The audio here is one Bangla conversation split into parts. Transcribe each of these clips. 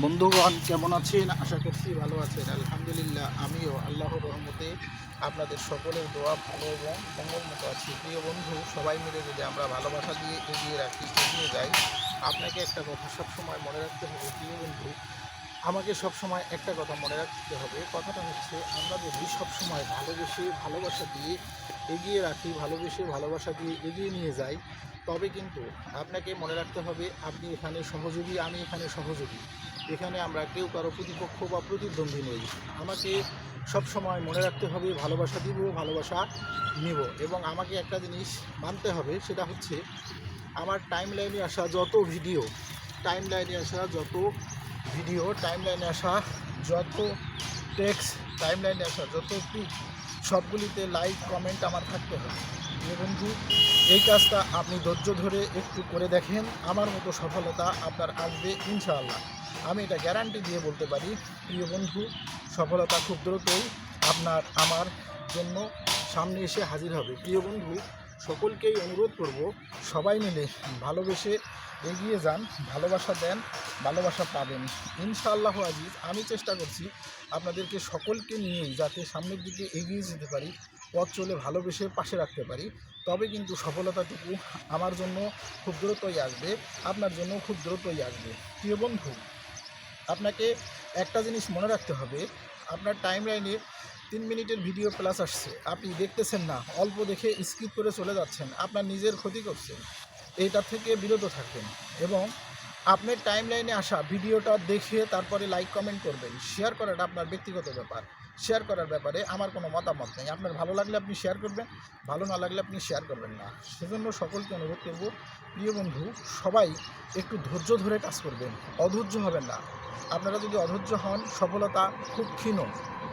বন্ধুগণ, কেমন আছেন? আশা করছি ভালো আছেন। আলহামদুলিল্লাহ, আমিও আল্লাহর রহমতে আপনাদের সকলের দোয়া ভালো এবং মঙ্গল মতো আছি। প্রিয় বন্ধু, সবাই মিলে যদি আমরা ভালোবাসা দিয়ে এগিয়ে রাখি, এগিয়ে যাই, আপনাকে একটা কথা সবসময় মনে রাখতে হবে, প্রিয় বন্ধু, আমাকে সবসময় একটা কথা মনে রাখতে হবে। কথাটা হচ্ছে, আমরা যদি সবসময় ভালোবেসে ভালোবাসা দিয়ে এগিয়ে রাখি, ভালোবেসে ভালোবাসা দিয়ে এগিয়ে নিয়ে যাই, তবে কিন্তু আপনাকে মনে রাখতে হবে, আপনি এখানে সহযোগী, আমি এখানে সহযোগী। এখানে আমরা কেউ কারও প্রতিপক্ষ বা প্রতিদ্বন্দ্বী নই। আমাকে সব সময় মনে রাখতে হবে, ভালোবাসা দিব, ভালোবাসা নিব। এবং আমাকে একটা জিনিস মানতে হবে, সেটা হচ্ছে আমার টাইম লাইনে আসা যত ভিডিও টাইম লাইনে আসা যত ভিডিও টাইম লাইনে আসা যত টেক্সট টাইম লাইনে আসা যত পিক সবগুলিতে লাইক কমেন্ট আমার থাকতে হবে। প্রিয় বন্ধু, এই কাজটা আপনি ধৈর্য ধরে একটু করে দেখেন, আমার মতো সফলতা আপনার আসবে ইনশাআল্লাহ। আমি এটা গ্যারান্টি দিয়ে বলতে পারি, প্রিয় বন্ধু, সফলতা খুব দ্রুতই আপনার, আমার জন্য সামনে এসে হাজির হবে। প্রিয় বন্ধু, সকলকেই অনুরোধ করব, সবাই মিলে ভালোবেসে এগিয়ে যান, ভালোবাসা দেন, ভালোবাসা পাবেন। ইনশাআল্লাহ আজিজ, আমি চেষ্টা করছি আপনাদেরকে সকলকে নিয়েই যাতে সামনের দিকে এগিয়ে যেতে পারি, পথ চলে ভালোবেসে পাশে রাখতে পারি। তবে কিন্তু সফলতাটুকু আমার জন্য খুব দ্রুতই আসবে, আপনার জন্য খুব দ্রুতই আসবে। প্রিয় বন্ধু আপনাকে একটা জিনিস মনে রাখতে হবে, আপনার টাইম লাইনে তিন মিনিটের ভিডিও প্লাস আসছে, আপনি দেখতেছেন না, অল্প দেখে স্কিপ করে চলে যাচ্ছেন, আপনার নিজের ক্ষতি করছেন এইটা থেকে বিরত থাকবেন এবং আপনার টাইম লাইনে আসা ভিডিওটা দেখে তারপরে লাইক কমেন্ট করবেন শেয়ার করাটা আপনার ব্যক্তিগত ব্যাপার শেয়ার করার ব্যাপারে আমার কোনো মতামত নেই, আপনার ভালো লাগলে আপনি শেয়ার করবেন, ভালো না লাগলে আপনি শেয়ার করবেন না, সেজন্য সকলকে অনুরোধ করব, প্রিয় বন্ধু, সবাই একটু ধৈর্য ধরে কাজ করবেন, অধৈর্য হবেন না। আপনারা যদি অধৈর্য হন, সফলতা খুব ক্ষীণ।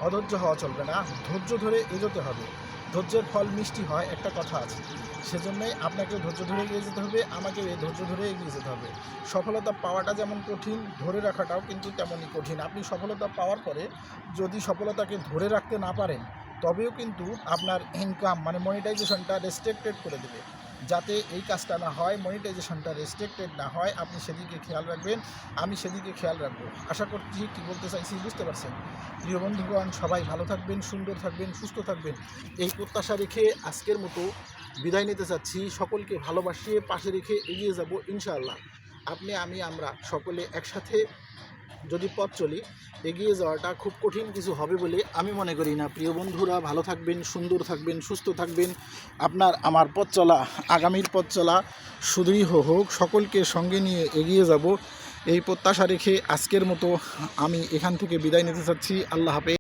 অধৈর্য হওয়া চলবে না। ধৈর্য ধরে এগোতে হবে। ধৈর্যের ফল মিষ্টি হয়, একটা কথা আছে। সেজন্যই আপনাকে ধৈর্য ধরে এগিয়ে যেতে হবে, আমাকে এই ধৈর্য ধরে এগিয়ে যেতে হবে। সফলতা পাওয়াটা যেমন কঠিন, ধরে রাখাটাও কিন্তু তেমনই কঠিন। আপনি সফলতা পাওয়ার পরে যদি সফলতাকে ধরে রাখতে না পারেন, তবেও কিন্তু আপনার ইনকাম মানে মনিটাইজেশনটা রেস্ট্রিক্টেড করে দেবে। যাতে এই কাজটা না হয় মনিটাইজেশনটা রেস্ট্রিক্টেড না হয়, আপনি সেদিকে খেয়াল রাখবেন, আমি সেদিকে খেয়াল রাখব। আশা করছি কী বলতে চাইছি বুঝতে পারছেন? প্রিয় বন্ধুগণ, সবাই ভালো থাকবেন, সুন্দর থাকবেন, সুস্থ থাকবেন। এই প্রত্যাশা রেখে আজকের মতো বিদায় নিতে চাচ্ছি। সকলকে ভালোবাসিয়ে পাশে রেখে এগিয়ে যাব, ইনশাআল্লাহ। আপনি, আমি, আমরা সকলে একসাথে যদি পথ চলি, এগিয়ে যাওয়াটা খুব কঠিন কিছু হবে বলে আমি মনে করি না। প্রিয় বন্ধুরা, ভালো থাকবেন, সুন্দর থাকবেন, সুস্থ থাকবেন। আপনার, আমার পথ চলা, আগামীর পথ চলা সুদৃঢ় হোক, সকলকে সঙ্গে নিয়ে এগিয়ে যাব। এই প্রত্যাশা রেখে আজকের মতো আমি এখান থেকে বিদায় নিতে চাচ্ছি। আল্লাহ হাফেজ।